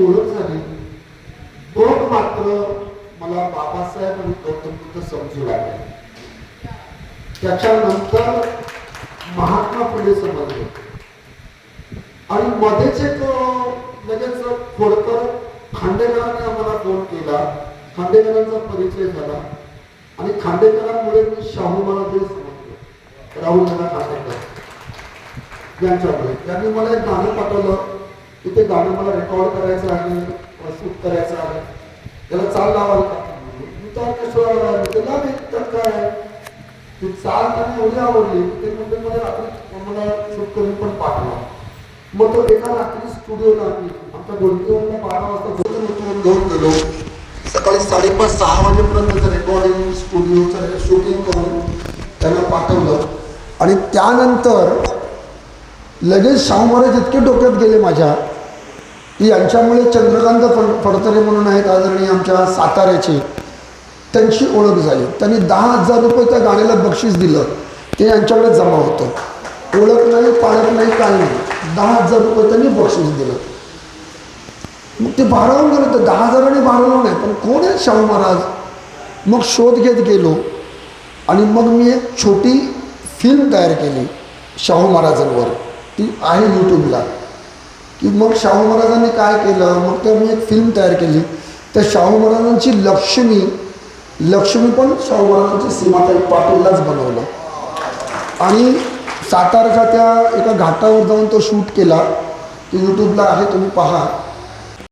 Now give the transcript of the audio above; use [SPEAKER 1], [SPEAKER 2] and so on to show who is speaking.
[SPEAKER 1] ओळख झाली. बघ मात्र मला बाबासाहेब आणि गौतम बुद्ध समजू लागले. त्याच्यानंतर महात्मा फुले समजले. आणि मध्येच एक लगेच खोडकर खांडेकरांनी आम्हाला फोन केला. खांडेकरांचा परिचय झाला. आणि खांडेकरांमुळे मी शाहू महाराज समजलो. राहुल दादा खांडेकर. यांच्यामुळे. त्यांनी मला एक गाणं पाठवलं. तिथे गाणं मला रेकॉर्ड करायचं आहे प्रस्तुत करायचं आहे. त्याला चाल लावायला का? तर त्याला काय? ती चाल त्यांना एवढी आवडली ते म्हणजे मला रात्री मला शूट करून पण पाठवा. मग तो एका रात्री स्टुडिओला आम्ही आमच्या गोंदिवरला बारा वाजता झोपून घेऊन गेलो. सकाळी साडेपाच सहा वाजेपर्यंत त्याचं रेकॉर्डिंग स्टुडिओचं शूटिंग करून त्यांना पाठवलं. आणि त्यानंतर लगेच शाहू महाराज इतके डोक्यात गेले माझ्या. यांच्यामुळे चंद्रकांत फड फडतरे म्हणून आहेत आदरणीय आमच्या साताऱ्याचे त्यांची ओळख झाली. त्यांनी दहा हजार रुपये त्या गाण्याला बक्षीस दिलं. ते यांच्याकडे जमा होतं. ओळख नाही पाळख नाही काय नाही. दहा हजार रुपये त्यांनी बक्षीस दिलं. मग ते भारावून गेलं तर दहा हजारांनी भारावलं नाही. पण कोण आहे शाहू महाराज? मग शोध घेत गेलो. आणि मग मी एक छोटी फिल्म तयार केली शाहू महाराजांवर. ती आहे यूट्यूबला की मग शाहू महाराजांनी काय केलं? मग त्यामुळे मी एक फिल्म तयार केली. त्या शाहू महाराजांची लक्ष्मी लक्ष्मी पण शाहू महाराजांची सीमाताई पाटीललाच बनवलं. आणि सातारच्या त्या एका घाटावर जाऊन तो शूट केला. की यूट्यूबला आहे तुम्ही पहा.